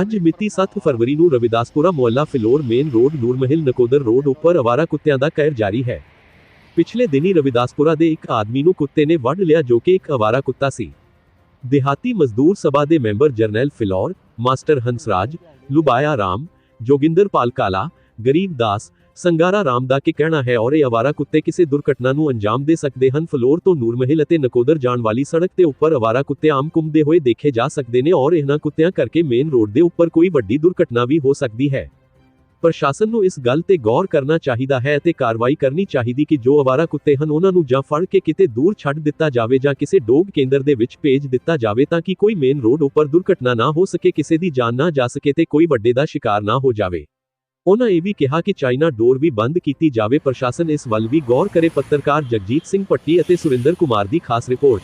ਅੱਜ ਮਿਤੀ 7 ਫਰਵਰੀ ਨੂੰ ਰਵਿਦਾਸਪੁਰਾ ਮੁਹੱਲਾ Phillaur main road Nurmahal Nakodar road ਉੱਪਰ ਅਵਾਰਾ ਕੁੱਤਿਆਂ ਦਾ ਕਹਿਰ ਜਾਰੀ ਹੈ। ਪਿਛਲੇ ਦਿਨੀ ਰਵਿਦਾਸਪੁਰਾ ਦੇ ਇੱਕ ਆਦਮੀ ਨੂੰ ਕੁੱਤੇ ਨੇ ਵੱਢ ਲਿਆ ਜੋ ਕਿ ਇੱਕ ਅਵਾਰਾ ਕੁੱਤਾ ਸੀ। ਦਿਹਾਤੀ ਮਜ਼ਦੂਰ ਸਭਾ ਦੇ ਮੈਂਬਰ ਜਰਨੈਲ ਫਿਲੌਰ, ਮਾਸਟਰ ਹੰਸਰਾਜ, ਲੁਬਾਇਆ ਰਾਮ ਜੋਗਿੰਦਰ ਪਾਲ ਕਾਲਾ, ਗਰੀਬ ਦਾਸ ਸੰਗਾਰਾ ਰਾਮ ਦਾ ਕੀ ਕਹਿਣਾ ਹੈ ਔਰ ਇਹ ਅਵਾਰਾ ਕੁੱਤੇ ਕਿਸੇ ਦੁਰਘਟਨਾ ਨੂੰ ਅੰਜਾਮ ਦੇ ਸਕਦੇ ਹਨ? ਫਲੋਰ ਤੋਂ ਨੂਰਮਹਿਲ ਅਤੇ ਨਕੋਦਰ ਜਾਣ ਵਾਲੀ ਸੜਕ ਤੇ ਉੱਪਰ ਅਵਾਰਾ ਕੁੱਤੇ ਆਮ ਘੁੰਮਦੇ ਹੋਏ ਦੇਖੇ ਜਾ ਸਕਦੇ ਨੇ ਔਰ ਇਹਨਾਂ ਕੁੱਤਿਆਂ ਕਰਕੇ ਮੇਨ ਰੋਡ ਦੇ ਉੱਪਰ ਕੋਈ ਵੱਡੀ ਦੁਰਘਟਨਾ ਵੀ ਹੋ ਸਕਦੀ ਹੈ। ਪ੍ਰਸ਼ਾਸਨ ਨੂੰ ਇਸ ਗੱਲ ਤੇ ਗੌਰ ਕਰਨਾ ਚਾਹੀਦਾ ਹੈ ਅਤੇ ਕਾਰਵਾਈ ਕਰਨੀ ਚਾਹੀਦੀ ਕਿ ਜੋ ਅਵਾਰਾ ਕੁੱਤੇ ਹਨ ਉਹਨਾਂ ਨੂੰ ਜਾਂ ਫੜ ਕੇ ਕਿਤੇ ਦੂਰ ਛੱਡ ਦਿੱਤਾ ਜਾਵੇ ਜਾਂ ਕਿਸੇ ਡੋਗ ਕੇਂਦਰ ਦੇ ਵਿੱਚ ਭੇਜ ਦਿੱਤਾ ਜਾਵੇ ਤਾਂ ਕਿ ਕੋਈ ਮੇਨ ਰੋਡ ਉੱਪਰ ਦੁਰਘਟਨਾ ਨਾ ਹੋ ਸਕੇ, ਕਿਸੇ ਦੀ ਜਾਨ ਨਾ ਜਾ ਸਕੇ ਤੇ ਕੋਈ ਵੱਡੇ ਦਾ ਸ਼ਿਕਾਰ ਨਾ ਹੋ ਜਾਵੇ। ਉਹਨਾਂ ਇਹ ਵੀ ਕਿਹਾ ਕਿ ਚਾਈਨਾ ਡੋਰ ਵੀ ਬੰਦ ਕੀਤੀ ਜਾਵੇ। ਪ੍ਰਸ਼ਾਸਨ ਇਸ ਵੱਲ ਵੀ ਗੌਰ ਕਰੇ। ਪੱਤਰਕਾਰ ਜਗਜੀਤ ਸਿੰਘ ਪੱਟੀ ਅਤੇ ਸੁਰਿੰਦਰ ਕੁਮਾਰ ਦੀ ਖਾਸ ਰਿਪੋਰਟ।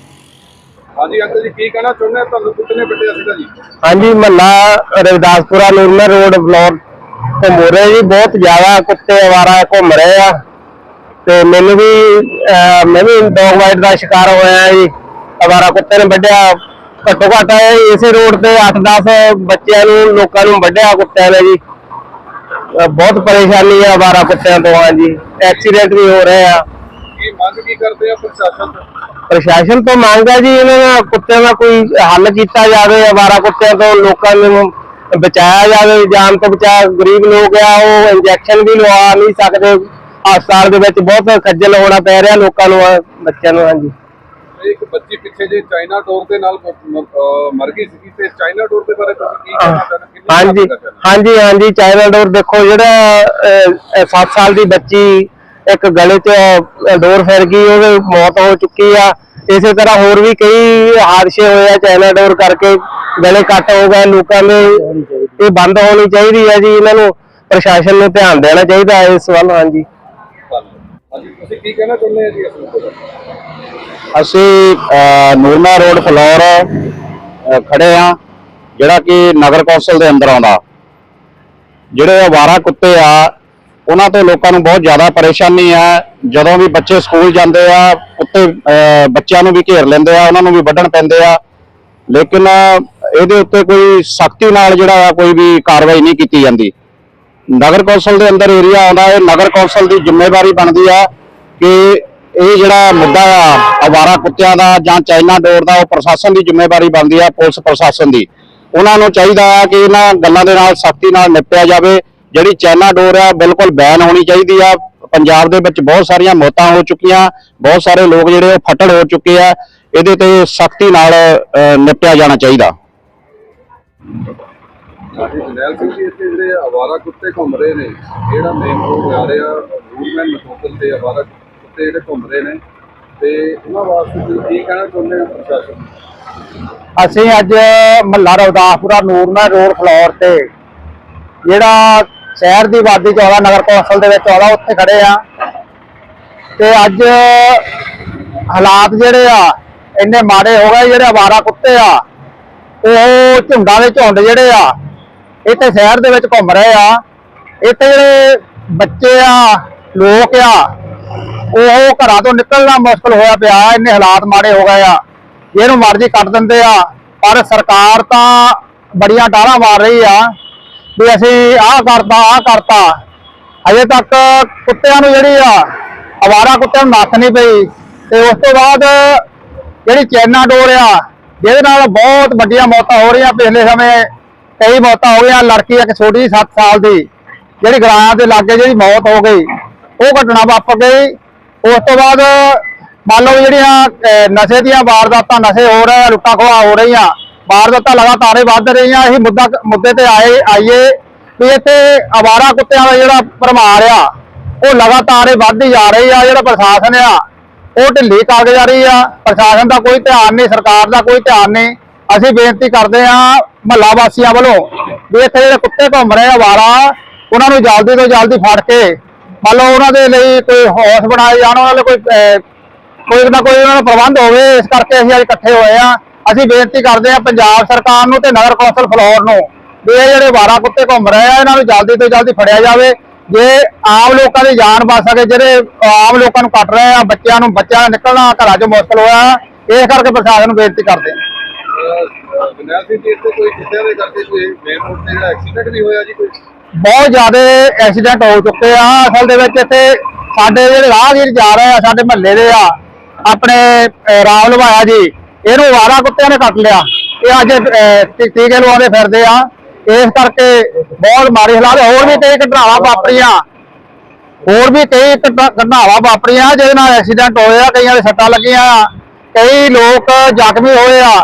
ਹਾਂਜੀ ਅੰਕਲ ਜੀ ਕੀ ਕਹਿਣਾ ਚਾਹੁੰਦੇ ਆ? ਤੁਹਾਨੂੰ ਕੁੱਤੇ ਨੇ ਵੱਢਿਆ ਸੀਗਾ ਜੀ? ਹਾਂਜੀ ਮਹੱਲਾ ਰਵਿਦਾਸਪੁਰਾ ਨੂਰਮੇ ਰੋਡ ਫਲੋਰ ਘੁੰਮ ਰਹੇ ਜੀ। ਬਹੁਤ ਜ਼ਿਆਦਾ ਕੁੱਤੇ ਅਵਾਰਾ ਘੁੰਮ ਰਹੇ ਆ। ਤੇ ਮੈਨੂੰ ਵੀ ਮੈਂ ਵੀ ਡੌਗ ਵਾਈਟ ਦਾ ਸ਼ਿਕਾਰ ਹੋਇਆ ਜੀ। ਅਵਾਰਾ ਕੁੱਤੇ ਨੇ ਵੱਢਿਆ। ਘੱਟੋ ਘੱਟ ਇਸੇ ਰੋਡ ਤੇ 8-10 ਬੱਚਿਆਂ ਨੂੰ ਲੋਕਾਂ ਨੂੰ ਵੱਢਿਆ ਕੁੱਤਿਆਂ ਨੇ ਜੀ। ਬਹੁਤ ਪਰੇਸ਼ਾਨੀ ਆ ਅਵਾਰਾ ਕੁੱਤਿਆਂ ਤੋਂ ਆ ਜੀ ਐਕਸੀਡੈਂਟ ਵੀ ਹੋ ਰਹੇ ਆ। ਕੀ ਮੰਗ ਕੀ ਕਰਦੇ ਆ ਪ੍ਰਸ਼ਾਸਨ ਤੋਂ? ਪ੍ਰਸ਼ਾਸਨ ਤੋਂ ਮੰਗ ਜੀ ਇਹਨਾਂ ਦਾ ਕੁੱਤਿਆਂ ਦਾ ਕੋਈ ਹੱਲ ਕੀਤਾ ਜਾਵੇ ਅਵਾਰਾ ਕੁੱਤਿਆਂ ਤੋਂ ਲੋਕਾਂ ਨੂੰ ਬਚਾਇਆ ਜਾਵੇ ਜਾਨ ਤੋਂ ਬਚਾ ਗਰੀਬ ਲੋਕ ਆ ਉਹ ਇੰਜੈਕਸ਼ਨ ਵੀ ਲਵਾ ਨਹੀਂ ਸਕਦੇ। ਹਸਪਤਾਲ ਦੇ ਵਿੱਚ ਬਹੁਤ ਖੱਜਲ ਹੋਣਾ ਪੈ ਰਿਹਾ ਲੋਕਾਂ ਨੂੰ ਬੱਚਿਆਂ ਨੂੰ ਹਾਂਜੀ। ਇੱਕ ਬੱਚੀ ਪਿੱਛੇ ਜੇ ਚਾਈਨਾ ਡੋਰ ਦੇ ਨਾਲ ਮਰ ਗਈ ਸੀਗੀ ਤੇ ਚਾਈਨਾ ਡੋਰ ਦੇ ਬਾਰੇ ਤੁਸੀਂ ਕੀ ਕਹਿਣਾ ਚਾਹੁੰਦੇ ਹੋ? ਹਾਂਜੀ ਹੋ? ਹਾਂਜੀ ਹਾਂਜੀ ਚਾਈਨਾ ਡੋਰ ਦੇਖੋ ਜਿਹੜਾ 7 ਸਾਲ ਦੀ ਬੱਚੀ ਇੱਕ ਗਲੇ 'ਚ ਡੋਰ ਫਿਰ ਗਈ ਉਹਦੀ ਮੌਤ ਹੋ ਚੁੱਕੀ ਆ ਇਸੇ ਤਰ੍ਹਾਂ ਹੋਰ ਵੀ ਕਈ ਹਾਦਸੇ ਹੋਏ ਆ ਚਾਈਨਾ ਡੋਰ ਕਰਕੇ ਗਲੇ ਕੱਟ ਹੋ ਗਏ ਲੋਕਾਂ ਦੇ ਇਹ ਬੰਦ ਹੋਣੀ ਚਾਹੀਦੀ ਹੈ ਜੀ ਇਹਨਾਂ ਨੂੰ ਪ੍ਰਸ਼ਾਸਨ ਨੂੰ ਧਿਆਨ ਦੇਣਾ ਚਾਹੀਦਾ ਹੈ ਇਸ ਵੱਲ ਹਾਂਜੀ ਹਾਂਜੀ ਤੁਸੀਂ ਕੀ ਕਹਿਣਾ ਚਾਹੁੰਦੇ ਆ ਜੀ ਇਸ ਨੂੰ ਅਸੀਂ ਨੂਰਨਾ ਰੋਡ ਫਲੋਰ ਅਹ, ਖੜੇ ਆ ਜਿਹੜਾ ਕਿ ਨਗਰ ਕੌਂਸਲ ਦੇ ਅੰਦਰ ਆਉਂਦਾ। ਜਿਹੜੇ ਅਵਾਰਾ ਕੁੱਤੇ ਆ ਉਹਨਾਂ ਤੋਂ ਲੋਕਾਂ ਨੂੰ ਬਹੁਤ ਜ਼ਿਆਦਾ ਪਰੇਸ਼ਾਨੀ ਆ ਜਦੋਂ ਵੀ ਬੱਚੇ ਸਕੂਲ ਜਾਂਦੇ ਆ ਕੁੱਤੇ ਬੱਚਿਆਂ ਨੂੰ ਵੀ ਘੇਰ ਲੈਂਦੇ ਆ ਉਹਨਾਂ ਨੂੰ ਵੀ ਵੱਢਣ ਪੈਂਦੇ ਆ। ਲੇਕਿਨ ਇਹਦੇ ਉੱਤੇ ਕੋਈ ਸਖਤੀ ਨਾਲ ਜਿਹੜਾ ਆ ਕੋਈ ਵੀ ਕਾਰਵਾਈ ਨਹੀਂ ਕੀਤੀ ਜਾਂਦੀ। ਨਗਰ ਕੌਂਸਲ ਦੇ ਅੰਦਰ ਏਰੀਆ ਆਉਂਦਾ ਹੈ ਨਗਰ ਕੌਂਸਲ ਦੀ ਜ਼ਿੰਮੇਵਾਰੀ ਬਣਦੀ ਆ ਕਿ ਇਹ ਜਿਹੜਾ ਮੁੱਦਾ ਆ ਅਵਾਰਾ ਕੁੱਤਿਆਂ ਦਾ ਜਾਂ ਚਾਈਨਾ ਡੋਰ ਦਾ ਉਹ ਪ੍ਰਸ਼ਾਸਨ ਦੀ ਜ਼ਿੰਮੇਵਾਰੀ ਬਣਦੀ ਆ ਪੁਲਿਸ ਪ੍ਰਸ਼ਾਸਨ ਦੀ। ਉਹਨਾਂ ਨੂੰ ਚਾਹੀਦਾ ਆ ਕਿ ਇਹਨਾਂ ਗੱਲਾਂ ਦੇ ਨਾਲ ਸਖਤੀ ਨਾਲ ਨਿਪਟਿਆ ਜਾਵੇ। ਜਿਹੜੀ ਚਾਈਨਾ ਡੋਰ ਆ ਬਿਲਕੁਲ ਬੈਨ ਹੋਣੀ ਚਾਹੀਦੀ ਆ। ਪੰਜਾਬ ਦੇ ਵਿੱਚ ਬਹੁਤ ਸਾਰੀਆਂ ਮੌਤਾਂ ਹੋ ਚੁੱਕੀਆਂ। ਬਹੁਤ ਸਾਰੇ ਲੋਕ ਜਿਹੜੇ ਉਹ ਫਟੜ ਹੋ ਚੁੱਕੇ ਆ। ਇਹਦੇ ਤੇ ਸਖਤੀ ਨਾਲ ਅਹ, ਨਿਪਟਿਆ ਜਾਣਾ ਚਾਹੀਦਾ। ਹਾਂਜੀ ਸਿੰਘ ਜੀ ਇੱਥੇ ਜਿਹੜੇ ਅਵਾਰਾ ਕੁੱਤੇ ਘੁੰਮ ਰਹੇ ਨੇ ਜਿਹੜਾ ਮੇਨ ਰੋਡ ਆ ਰਿਹਾ ਰੂਲਮੈਨ ਨਕੋਤਲ ਤੇ ਅਵਾਰਾ ਕੁੱਤੇ ਜਿਹੜੇ ਘੁੰਮ ਰਹੇ ਨੇ ਤੇ ਉਹਨਾਂ ਵਾਸਤੇ ਤੁਸੀਂ ਕੀ ਕਹਿਣਾ ਚਾਹੁੰਦੇ ਹੋ ਪ੍ਰਸ਼ਾਸਨ ਨੂੰ? ਅਸੀਂ ਅੱਜ ਮਹੱਲਾ ਰਵਦਾਸਪੁਰਾ ਨੂਰਨਾ ਰੋਡ ਫਲੋਰ ਤੇ ਜਿਹੜਾ ਸ਼ਹਿਰ ਦੀ ਆਬਾਦੀ ਚ ਨਗਰ ਕੌਂਸਲ ਦੇ ਵਿੱਚ ਆਉਂਦਾ ਉੱਥੇ ਖੜੇ ਆ ਤੇ ਅੱਜ ਹਾਲਾਤ ਜਿਹੜੇ ਆ, ਇੰਨੇ ਮਾੜੇ ਹੋ ਗਏ, ਜਿਹੜੇ ਆਵਾਰਾ ਕੁੱਤੇ ਆ ਉਹ ਝੁੰਡਾਂ ਦੇ ਝੁੰਡ ਜਿਹੜੇ ਆ, ਇੱਥੇ ਸ਼ਹਿਰ ਦੇ ਵਿੱਚ ਘੁੰਮ ਰਹੇ ਆ ਇੱਥੇ ਜਿਹੜੇ ਬੱਚੇ ਆ, ਲੋਕ ਆ ਉਹ ਘਰਾਂ ਤੋਂ ਨਿਕਲਣਾ ਮੁਸ਼ਕਲ ਹੋਇਆ ਪਿਆ, ਇੰਨੇ ਹਾਲਾਤ ਮਾੜੇ ਹੋ ਗਏ ਆ। ਇਹਨੂੰ ਮਰਜ਼ੀ ਕੱਟ ਦਿੰਦੇ ਆ, ਪਰ ਸਰਕਾਰ ਤਾਂ ਬੜੀਆਂ ਡਾਰਾਂ ਮਾਰ ਰਹੀ ਆ ਵੀ ਅਸੀਂ ਆਹ ਕਰਤਾ ਆਹ ਕਰਤਾ। ਅਜੇ ਤੱਕ ਕੁੱਤਿਆਂ ਨੂੰ ਜਿਹੜੀ ਆ, ਅਵਾਰਾ ਕੁੱਤਿਆਂ ਨੂੰ ਨੱਥ ਨਹੀਂ ਪਈ। ਤੇ ਉਸ ਤੋਂ ਬਾਅਦ ਜਿਹੜੀ ਚੈਨਾ ਡੋਰ ਆ, ਜਿਹਦੇ ਨਾਲ ਬਹੁਤ ਵੱਡੀਆਂ ਮੌਤਾਂ ਹੋ ਰਹੀਆਂ ਪਿਛਲੇ ਸਮੇਂ। ਕਈ ਮੌਤਾਂ ਹੋ ਗਈਆਂ, ਲੜਕੀ ਇੱਕ ਛੋਟੀ 7 ਸਾਲ ਦੀ, ਜਿਹੜੀ ਗਰਾਂ ਦੇ ਲਾਗੇ ਜਿਹੜੀ ਮੌਤ ਹੋ ਗਈ। ਉਹ ਘਟਨਾ ਵਾਪਰ ਗਈ। ਉਸ ਤੋਂ ਬਾਅਦ ਮੰਨ ਲਓ ਜਿਹੜੀਆਂ ਨਸ਼ੇ ਦੀਆਂ ਵਾਰਦਾਤਾਂ, ਨਸ਼ੇ ਹੋ ਰਹੇ ਆ, ਲੁੱਟਾਂ ਖੋਹਾਂ ਹੋ ਰਹੀਆਂ, ਵਾਰਦਾਤਾਂ ਲਗਾਤਾਰ ਹੀ ਵੱਧ ਰਹੀਆਂ ਅਸੀਂ ਮੁੱਦਾ ਮੁੱਦੇ ਤੇ ਆਏ, ਆਈਏ ਵੀ ਇੱਥੇ ਅਵਾਰਾ ਕੁੱਤਿਆਂ ਦਾ ਜਿਹੜਾ ਭਰਮਾਰ ਆ, ਉਹ ਲਗਾਤਾਰ ਹੀ ਵੱਧਦੀ ਜਾ ਰਹੀ ਆ, ਜਿਹੜਾ ਪ੍ਰਸ਼ਾਸਨ ਆ, ਉਹ ਢਿੱਲੀ ਕਾਗਜ਼ ਜਾ ਰਹੀ ਆ, ਪ੍ਰਸ਼ਾਸਨ ਦਾ ਕੋਈ ਧਿਆਨ ਨਹੀਂ, ਸਰਕਾਰ ਦਾ ਕੋਈ ਧਿਆਨ ਨਹੀਂ, ਅਸੀਂ ਬੇਨਤੀ ਕਰਦੇ ਆ ਮਹੱਲਾ ਵਾਸੀਆਂ ਵੱਲੋਂ ਵੀ ਇੱਥੇ ਜਿਹੜੇ ਕੁੱਤੇ ਘੁੰਮ ਰਹੇ ਆ, ਅਵਾਰਾ, ਉਹਨਾਂ ਨੂੰ ਜਲਦੀ ਤੋਂ ਜਲਦੀ ਫੜ ਕੇ ਮੰਨ ਲਓ ਉਹਨਾਂ ਦੇ ਲਈ ਕੋਈ ਹੌਸ ਬਣਾਏ ਜਾਣ ਉਹਨਾਂ ਲਈ ਕੋਈ ਕੋਈ ਨਾ ਕੋਈ ਉਹਨਾਂ ਦਾ ਪ੍ਰਬੰਧ ਹੋਵੇ ਇਸ ਕਰਕੇ ਅਸੀਂ ਅੱਜ ਇਕੱਠੇ ਹੋਏ ਆ ਅਸੀਂ ਬੇਨਤੀ ਕਰਦੇ ਆ ਪੰਜਾਬ ਸਰਕਾਰ ਨੂੰ ਤੇ ਨਗਰ ਕੌਂਸਲ ਫਲੋਰ ਨੂੰ ਵੀ ਇਹ ਜਿਹੜੇ ਵਾਰਾ ਕੁੱਤੇ ਘੁੰਮ ਰਹੇ ਆ ਇਹਨਾਂ ਨੂੰ ਜਲਦੀ ਤੋਂ ਜਲਦੀ ਫੜਿਆ ਜਾਵੇ। ਜੇ ਆਮ ਲੋਕਾਂ ਦੀ ਜਾਨ ਬਚ ਸਕੇ ਜਿਹੜੇ ਆਮ ਲੋਕਾਂ ਨੂੰ ਕੱਟ ਰਹੇ ਆ ਬੱਚਿਆਂ ਨੂੰ ਬੱਚਿਆਂ ਨਿਕਲਣਾ ਘਰਾਂ ਚੋਂ ਮੁਸ਼ਕਲ ਹੋਇਆ ਇਸ ਕਰਕੇ ਪ੍ਰਸ਼ਾਸਨ ਨੂੰ ਬੇਨਤੀ ਕਰਦੇ ਆ ਅਹ, ਜਨਰਲ ਜੀ ਇੱਥੇ ਕੋਈ ਕੁੱਤਿਆਂ ਦੇ ਕਰਕੇ ਕੋਈ ਮੇਨ ਰੋਡ ਤੇ ਜਿਹੜਾ ਐਕਸੀਡੈਂਟ ਵੀ ਹੋਇਆ ਜੀ ਕੋਈ? ਬਹੁਤ ਜ਼ਿਆਦਾ ਐਕਸੀਡੈਂਟ ਹੋ ਚੁੱਕੇ ਆ। ਅਸਲ ਦੇ ਵਿੱਚ ਇੱਥੇ ਸਾਡੇ ਜਿਹੜੇ ਰਾਹਗੀਰ ਜਾ ਰਹੇ ਆ ਸਾਡੇ ਮਹੱਲੇ ਦੇ ਆ ਆਪਣੇ ਰਾਮ ਲਵਾਇਆ ਜੀ ਇਹਨੂੰ ਵਾਰਾ ਕੁੱਤਿਆਂ ਨੇ ਕੱਟ ਲਿਆ। ਇਹ ਅੱਜ ਅਹ, ਟੀਕੇ ਲਵਾਉਂਦੇ ਫਿਰਦੇ ਆ। ਇਸ ਕਰਕੇ ਬਹੁਤ ਮਾੜੀ ਹਾਲਾਤ ਹੋਰ ਵੀ ਕਈ ਘਟਨਾਵਾਂ ਵਾਪਰੀਆਂ। ਹੋਰ ਵੀ ਕਈ ਘਟਨਾ- ਘਟਨਾਵਾਂ ਵਾਪਰੀਆਂ ਜਿਹਦੇ ਨਾਲ ਐਕਸੀਡੈਂਟ ਹੋਏ ਆ ਕਈਆਂ ਦੇ ਸੱਟਾਂ ਲੱਗੀਆਂ। ਆ ਕਈ ਲੋਕ ਜ਼ਖਮੀ ਹੋਏ ਆ।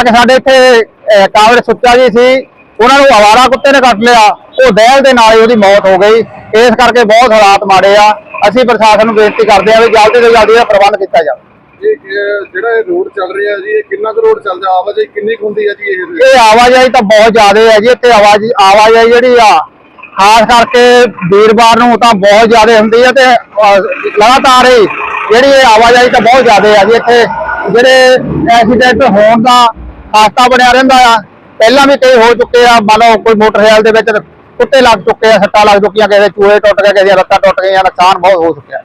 ਇੱਕ ਸਾਡੇ ਇੱਥੇ ਅਹ, ਸੁੱਚਾ ਜੀ ਸੀ ਉਹਨਾਂ ਨੂੰ ਆਵਾਰਾ ਕੁੱਤੇ ਨੇ ਕੱਟ ਲਿਆ। ਉਹ ਦਹਿਲ ਦੇ ਨਾਲ ਹੀ ਉਹਦੀ ਮੌਤ ਹੋ ਗਈ। ਇਸ ਕਰਕੇ ਬਹੁਤ ਹਾਲਾਤ ਮਾੜੇ ਆ। ਅਸੀਂ ਪ੍ਰਸ਼ਾਸਨ ਨੂੰ ਬੇਨਤੀ ਕਰਦੇ ਆ ਵੀ ਜਲਦੀ ਤੋਂ ਜਲਦੀ ਇਹਦਾ ਪ੍ਰਬੰਧ ਕੀਤਾ ਜਾਵੇ। ਇਹ ਜਿਹੜਾ ਇਹ ਰੋਡ ਚੱਲ ਰਿਹਾ ਜੀ ਇਹ ਕਿੰਨਾ ਕੁ ਰੋਡ ਚੱਲਦਾ? ਆਵਾਜਾਈ ਕਿੰਨੀ ਕੁ ਹੁੰਦੀ ਹੈ ਜੀ ਇਹ ਇਹ ਆਵਾਜਾਈ ਤਾਂ ਬਹੁਤ ਜ਼ਿਆਦਾ ਹੈ ਜੀ ਇੱਥੇ ਆਵਾਜ਼ ਆਵਾਜਾਈ ਜਿਹੜੀ ਆ ਖਾਸ ਕਰਕੇ ਵੀਰਵਾਰ ਨੂੰ ਤਾਂ ਬਹੁਤ ਜ਼ਿਆਦਾ ਹੁੰਦੀ ਹੈ ਤੇ ਲਗਾਤਾਰ ਹੀ ਜਿਹੜੀ ਇਹ ਆਵਾਜਾਈ ਤਾਂ ਬਹੁਤ ਜ਼ਿਆਦਾ ਆ ਜੀ ਇੱਥੇ ਜਿਹੜੇ ਐਕਸੀਡੈਂਟ ਹੋਣ ਦਾ ਖਾਸਤਾ ਬਣਿਆ ਰਹਿੰਦਾ ਆ। ਪਹਿਲਾਂ ਵੀ ਕਈ ਹੋ ਚੁੱਕੇ ਆ ਮੰਨ ਲਓ ਕੋਈ ਮੋਟਰਸਾਈਕਲ ਦੇ ਵਿੱਚ ਕੁੱਤੇ ਲੱਗ ਚੁੱਕੇ ਆ, ਸੱਟਾਂ ਲੱਗ ਚੁੱਕੀਆਂ, ਕਿਸੇ ਦੇ ਚੂਹੇ ਟੁੱਟ ਗਏ, ਕਿਸੇ ਦੀਆਂ ਲੱਤਾਂ ਟੁੱਟ ਗਈਆਂ, ਨੁਕਸਾਨ ਬਹੁਤ ਹੋ ਚੁੱਕਿਆ।